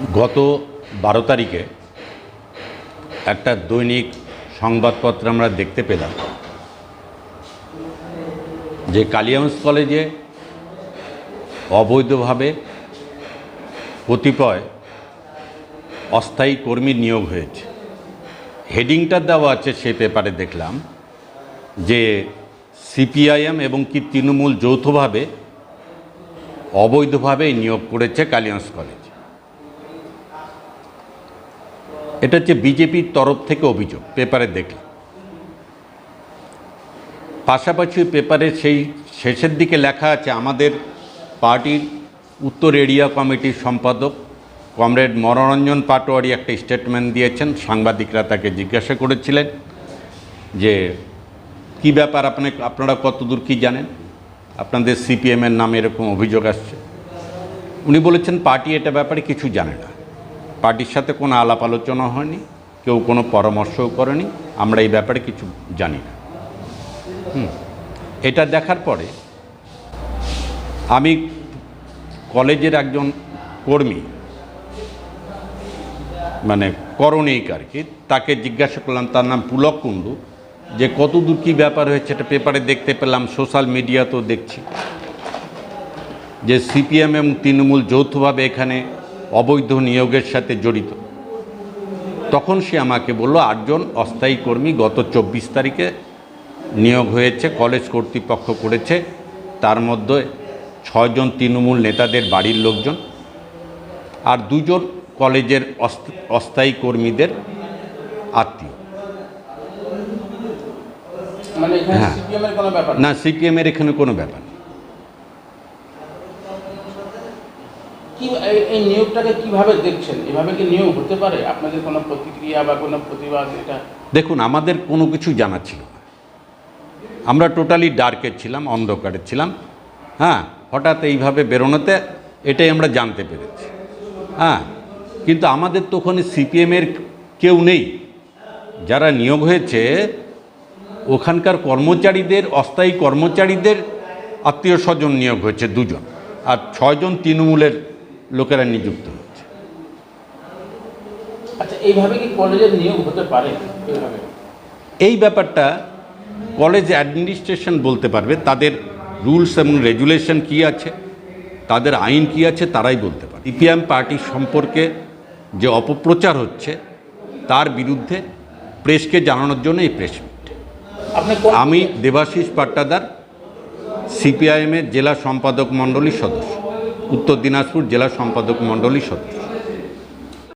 গত বারো তারিখে একটা দৈনিক সংবাদপত্র আমরা দেখতে পেলাম যে কালিয়াগঞ্জ কলেজে অবৈধভাবে কতিপয় অস্থায়ী কর্মী নিয়োগ হয়েছে। হেডিংটা দেওয়া আছে সেই পেপারে দেখলাম যে সিপিআইএম এবং কি তৃণমূল যৌথভাবে অবৈধভাবে নিয়োগ করেছে কালিয়াগঞ্জ কলেজ। এটা হচ্ছে বিজেপির তরফ থেকে অভিযোগ, পেপারে দেখলাম পাশাপাশি পেপারে সেই শেষের দিকে লেখা আছে, আমাদের পার্টির উত্তর এরিয়া কমিটির সম্পাদক কমরেড মনোরঞ্জন পাটোয়ারি একটা স্টেটমেন্ট দিয়েছেন, সাংবাদিকরা তাকে জিজ্ঞাসা করেছিলেন যে, কি ব্যাপার আপনি, আপনারা কতদূর কি জানেন? আপনাদের সিপিএমের নামে এরকম অভিযোগ আসছে? উনি বলেছেন, পার্টি এটা ব্যাপারে কিছু জানে না। পার্টির সাথে কোনো আলাপ আলোচনা হয়নি, কেউ কোনো পরামর্শও করেনি, আমরা এই ব্যাপারে কিছু জানি না। হুম, এটা দেখার পরে আমি কলেজের একজন কর্মী মানে করণিক আর কি, তাকে জিজ্ঞাসা করলাম, তার নাম পুলক কুণ্ডু, যে কত দূর কী ব্যাপার হয়েছে এটা পেপারে দেখতে পেলাম, সোশ্যাল মিডিয়াতেও দেখছি। যে সিপিএম এবং তৃণমূল যৌথভাবে এখানে অবৈধ নিয়োগের সাথে জড়িত। তখন সে আমাকে বলল আটজন অস্থায়ী কর্মী গত চব্বিশ তারিখে নিয়োগ হয়েছে কলেজ কর্তৃপক্ষ করেছে। তার মধ্যে ছয়জন তৃণমূল নেতাদের বাড়ির লোকজন আর দুজন কলেজের অস্থায়ী কর্মীদের আত্মীয়। মানে হ্যাঁ। না? সিপিএমের এখানে কোনো ব্যাপার কি, এই- নিয়োগটাকে কীভাবে দেখছেন? এভাবে কি নিয়োগ হতে পারে? আপনাদের কোনো প্রতিক্রিয়া বা কোনো প্রতিবাদ এটা? দেখুন, আমাদের কোনো কিছু জানা ছিল না। আমরা টোটালি ডার্কে ছিলাম, অন্ধকারে ছিলাম। হ্যাঁ হঠাৎ এইভাবে বেরোনোতে এটাই আমরা জানতে পেরেছি। হ্যাঁ কিন্তু আমাদের তো ওখানে সিপিএমের কেউ নেই। যারা নিয়োগ হয়েছে, ওখানকার কর্মচারীদের, অস্থায়ী কর্মচারীদের আত্মীয় স্বজন নিয়োগ হয়েছে দুজন। আর ছয়জন তৃণমূলের লোকেরা নিযুক্ত হচ্ছে। আচ্ছা এইভাবে কি কলেজের নিয়োগ হতে পারে? এই ব্যাপারটা কলেজ অ্যাডমিনিস্ট্রেশন বলতে পারবে তাদের রুলস এবং রেগুলেশন কি আছে তাদের আইন কি আছে তারাই বলতে পারে ইপিএম পার্টি সম্পর্কে যে অপপ্রচার হচ্ছে তার বিরুদ্ধে প্রেসকে জানানোর জন্য এই প্রেস আমি দেবাশিস পাট্টাদার সিপিআইএমের জেলা সম্পাদক মণ্ডলীর সদস্য। উত্তর দিনাজপুর জেলা সম্পাদক মণ্ডলী সদস্য।